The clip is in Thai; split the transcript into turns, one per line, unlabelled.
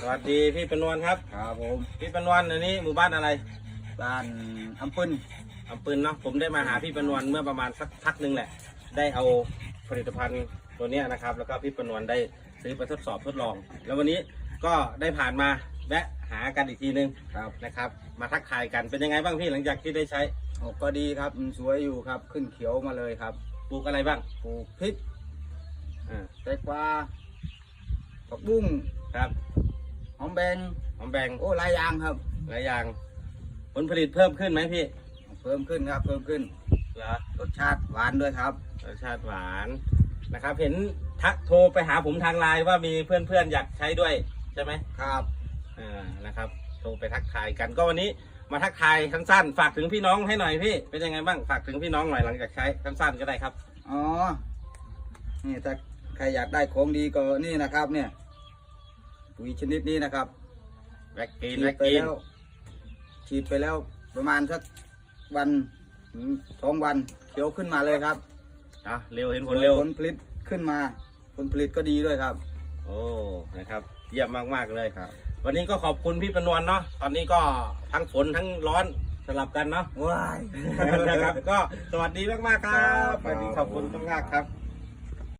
สวัสดีพี่ประนวลครับ
ครับผม
พี่ประนวลอันนี้หมู่บ้านอะไร
บ้านอำปึน
อำปืนเนาะผมได้มาหาพี่ประนวลเมื่อประมาณสักพักหนึ่งแหละ ได้เอาผลิตภัณฑ์ตัวเนี้ยนะครับ แล้วก็พี่ประนวลได้ซื้อไปทดสอบทดลอง แล้ววันนี้ก็ได้ผ่านมาแวะหากันอีกทีนึง
ครับ
นะครับ มาทักทายกันเป็นยังไงบ้างพี่หลังจากที่ได้ใช้
โอ้ก็ดีครับมันสวยอยู่ครับขึ้นเขียวมาเลยครับ
ปลูกอะไรบ้าง
ปลูกพริก
อ่า
แตงกวาผักบุ้ง
ครับ
หอ มแบง
หอมแบง
โอ้หลายอย่างครับ
หลายอย่าง ผลผลิตเพิ่มขึ้นไหมพี่
เพิ่มขึ้นครับ เพิ่มขึ้น
เหรอ
รสชาติหวานด้วยครับ
รสชาติหวานนะครับ เห็นทักโทรไปหาผมทางไลน์ว่ามีเพื่อนๆอยากใช้ด้วยใช่ไหม
ครับ
อ่านะครับ โทรไปทักทายกันก็วันนี้มาทักทายสั้นๆฝากถึงพี่น้องให้หน่อยพี่ เป็นยังไงบ้างฝากถึงพี่น้องหน่อยหลังจากใช้สั้นๆก็ได้ครับ
อ๋อ นี่ถ้าใครอยากได้ของดีก็นี่นะครับ เนี่ย ปุ๋ยชนิดนี้นะครับ
แว็กกีน
ฉี
แว็
ด
ก
ไป
กีน
แล้ว ฉีดไปแล้วประมาณสักวันถึงสองวันเขียวขึ้นมาเลยครับ
อะเร็วเห็นผลเร็ว
ผลผลิตขึ้นมา ผลผลิตก็ดีด้วยครับ
โอ้ นะครับ เยี่ยมมาก ๆ เลย
ครับ
วันนี้ก็ขอบคุณพี่ประนวลเนาะ ตอนนี้ก็ทั้งฝนทั้งร้อนสลับกันเนาะ
ว้าย
นะครับ ก็สวัสดีมาก ๆ ครับ
ครับ
สวัสดีขอบคุณมากๆครับ